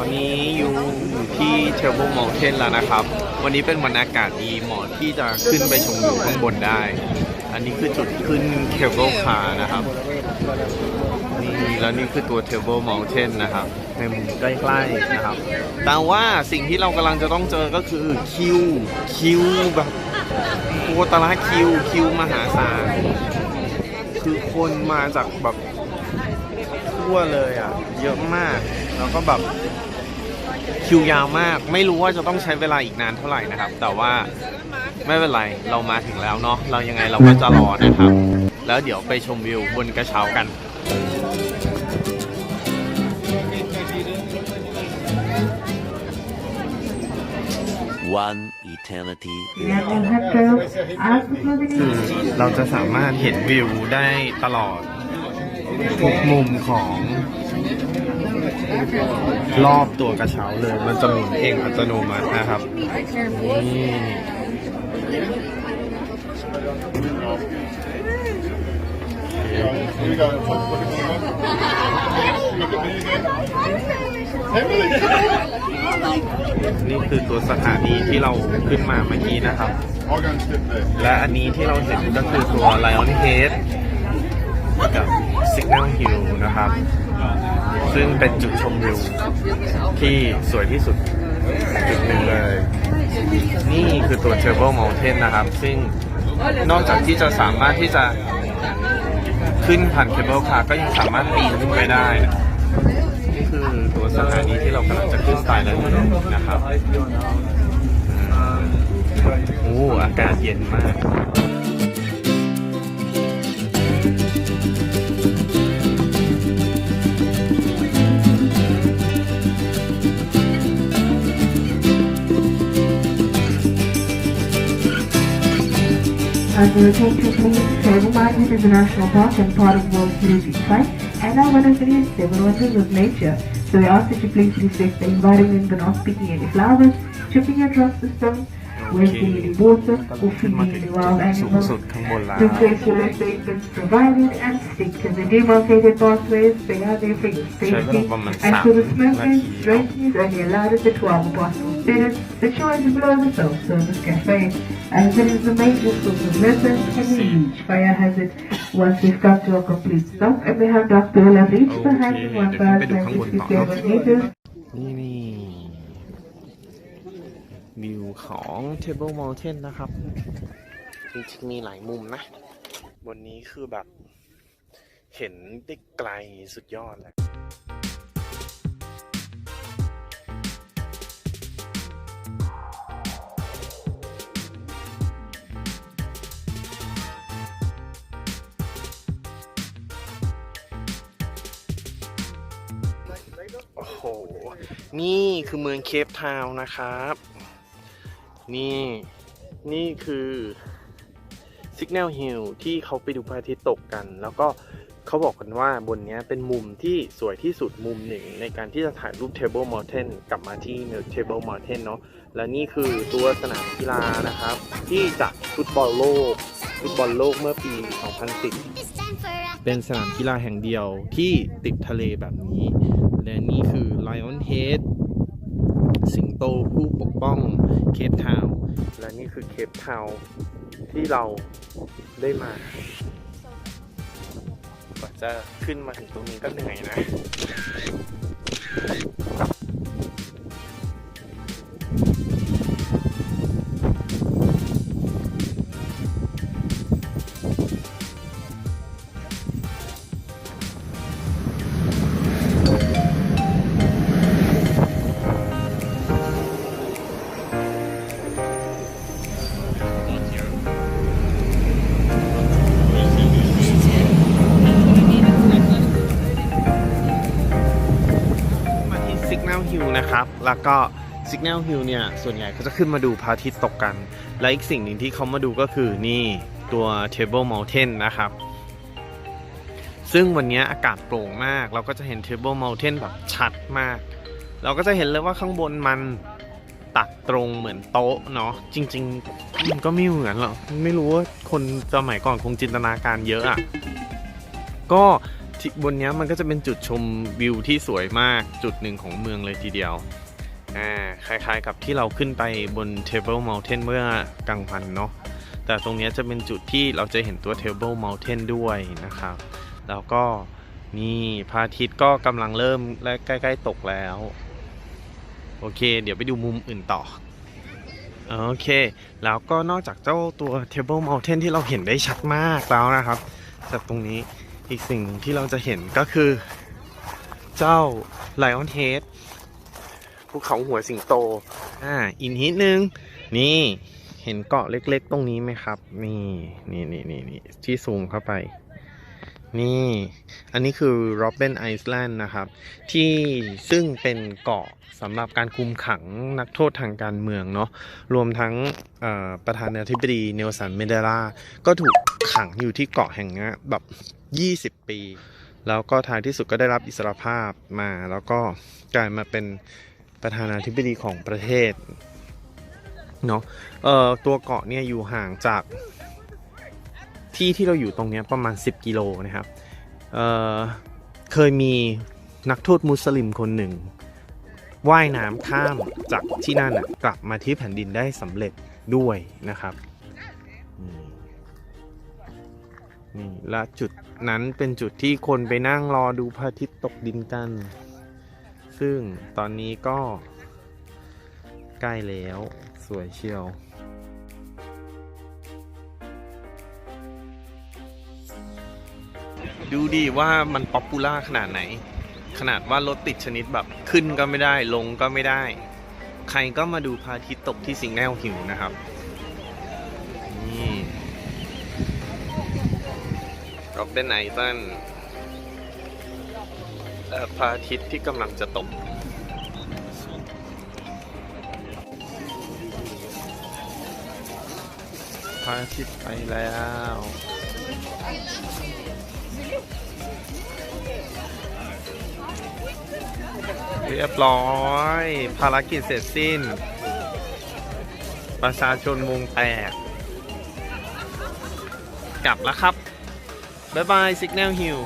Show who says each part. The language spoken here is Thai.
Speaker 1: ตอนนี้อยู่อยู่ที่เทเบิลมอลเทนแล้วนะครับ วันนี้เป็นวันอากาศดีเหมาะที่จะขึ้นไปชมวิวข้างบนได้ อันนี้คือจุดขึ้นเคเบิลคาร์นะครับ นี่แล้วนี่คือตัวเทเบิลมอลเทนนะครับ ในมุมใกล้ๆนะครับ แต่ว่าสิ่งที่เรากำลังจะต้องเจอก็คือคิว คิวแบบโคตรละคิว คิวมหาศาล คือคนมาจากแบบทั่วเลยอะ เยอะมาก แล้วก็แบบ คิวยาวมาก ไม่รู้ว่าจะต้องใช้เวลาอีกนานเท่าไหร่นะครับ แต่ว่าไม่เป็นไรเรามาถึงแล้วเนาะเรายังไงเราก็จะรอนะครับ แล้วเดี๋ยวไปชมวิวบนกระเช้ากัน
Speaker 2: One eternity
Speaker 1: เราจะสามารถเห็นวิวได้ตลอดทุกมุมของ รอบตัวกระเช้าเลย มันจะหมุนเองอัตโนมัตินะครับนี่นี่คือตัวสถานีที่เราขึ้นมาเมื่อกี้นะครับ และอันนี้ที่เราเห็นก็คือตัว Lion Head กับ Signal Hill นะครับ ซึ่งเป็นจุดชมวิวที่สวยที่สุดจุดหนึ่งเลย นี่คือตัว Table Mountain นะครับ ซึ่งนอกจากที่จะสามารถที่จะขึ้นผ่านเคเบิลคาร์ก็ยังสามารถปีนขึ้นไปได้ นี่คือตัวสถานีที่เรากำลังจะขึ้นไปแล้วนะครับโอ้อากาศเย็นมาก
Speaker 3: as they take to leave Table International Park and part of World Heritage Site and are one of the least several wonders of nature. So we ask that you please respect the environment by not picking any flowers, tripping your drug system, wasting any water, or feeding any wild animals. Replace your estate that's provided and stick to the demarcated pathways. They are there for your safety. And for the smokers, drinking and the allowed at the 12 bottle spirits. The choice below the self-service cafe. As it is the major source of method and a huge fire hazard. Once we've come to a complete stop, and we have Dr. Ola reached the
Speaker 1: Okay,
Speaker 3: height of
Speaker 1: เดี๋ยวขึ้นไปดูข้างบนต่อ
Speaker 3: 1,067 meters.
Speaker 1: นี่นี่วิวของ Table Mountain นะครับ จริงๆมีหลายมุมนะ บนนี้คือแบบ เห็นได้ไกลสุดยอดเลย โอ้โห นี่คือเมืองเคปทาวน์นะครับ นี่ นี่คือ Signal Hill ที่เขาไปดูพระอาทิตย์ตกกัน แล้วก็เขาบอกกันว่าบนเนี้ยเป็นมุมที่สวยที่สุดมุมหนึ่ง ในการที่จะถ่ายรูป Table Mountain กลับมาที่ Table Mountain เนาะและนี่คือตัวสนามกีฬานะครับ ที่จัดฟุตบอลโลก ฟุตบอลโลกเมื่อปี 2010 เป็นสนามกีฬาแห่งเดียวที่ติดทะเลแบบนี้ และนี่คือ Lion Head สิงโตผู้ปกป้องเคปทาวและนี่คือเคปทาวที่เราได้มากว่าจะขึ้นมาถึงตรงนี้ก็เหนื่อยนะ แล้วก็ Signal Hill เนี่ย ส่วนใหญ่เขาจะขึ้นมาดูพระอาทิตย์ตกกัน และอีกสิ่งหนึ่งที่เขามาดูก็คือนี่ตัว Table Mountain นะครับ ซึ่งวันนี้อากาศโปร่งมาก เราก็จะเห็น Table Mountain แบบชัดมาก เราก็จะเห็นเลยว่าข้างบนมันตักตรงเหมือนโต๊ะเนาะจริง ๆ มันก็ไม่เหมือนหรอกไม่รู้ว่าคนสมัยก่อนคงจินตนาการเยอะอะก็บนนี้มันก็จะเป็นจุดชมวิวที่สวยมากจุดหนึ่งของเมืองเลยทีเดียว อ่าคล้ายๆกับที่เราขึ้นไปบน Table Mountain เมื่อกลางวันเนาะแต่ตรงนี้จะเป็นจุดที่เราจะเห็นตัว Table Mountain ด้วยนะครับ แล้วก็นี่พระอาทิตย์ก็กำลังเริ่มและใกล้ ๆ ตกแล้ว โอเค เดี๋ยวไปดูมุมอื่นต่อ โอเค แล้วก็นอกจากเจ้าตัว Table Mountain ที่เราเห็นได้ชัดมากแล้วนะครับ จากตรงนี้อีกสิ่งหนึ่งที่เราจะเห็นก็คือ เจ้า Lion Head ภูเขาหัวสิงโต อ่า อีกนิดนึง นี่ เห็นเกาะเล็กๆ ตรงนี้ไหมครับ นี่ นี่นี่นี่นี่ที่ซูมเข้าไป นี่ อันนี้คือ Robben Island นะครับ ที่ซึ่งเป็นเกาะสำหรับการคุมขังนักโทษทางการเมืองเนาะ รวมทั้งประธานาธิบดีเนลสันเมเดลา ก็ถูกขังอยู่ที่เกาะแห่งนี้แบบ 20 ปีแล้วก็ท้ายที่สุดก็ได้รับอิสรภาพมา แล้วก็กลายมาเป็น ประธานาธิบดีของประเทศเนาะเอ่อตัวเกาะเนี่ยอยู่ห่างจากที่ที่เราอยู่ตรงนี้ประมาณ 10 กิโลนะครับเอ่อเคยมีนักโทษมุสลิมคนหนึ่งว่ายน้ำข้ามจากที่นั่นนะกลับมาที่แผ่นดินได้สำเร็จด้วยนะครับนี่และจุดนั้นเป็นจุดที่คนไปนั่งรอดูพระอาทิตย์ตกดินกัน ซึ่งตอนนี้ก็ใกล้แล้วสวยเชียวดูดีว่ามันป๊อปปูล่าขนาดไหน ขนาดว่ารถติดชนิดแบบขึ้นก็ไม่ได้ลงก็ไม่ได้ ใครก็มาดูพระอาทิตย์ตกที่สิงแนวหิวนะครับ นี่ก็เป็นไอตัน พระอาทิตย์ที่กำลังจะตกพระอาทิตย์ไปแล้วเรียบร้อย ภารกิจเสร็จสิ้น ประชาชนมุงแตก กลับแล้วครับ บ๊ายบาย Signal Hill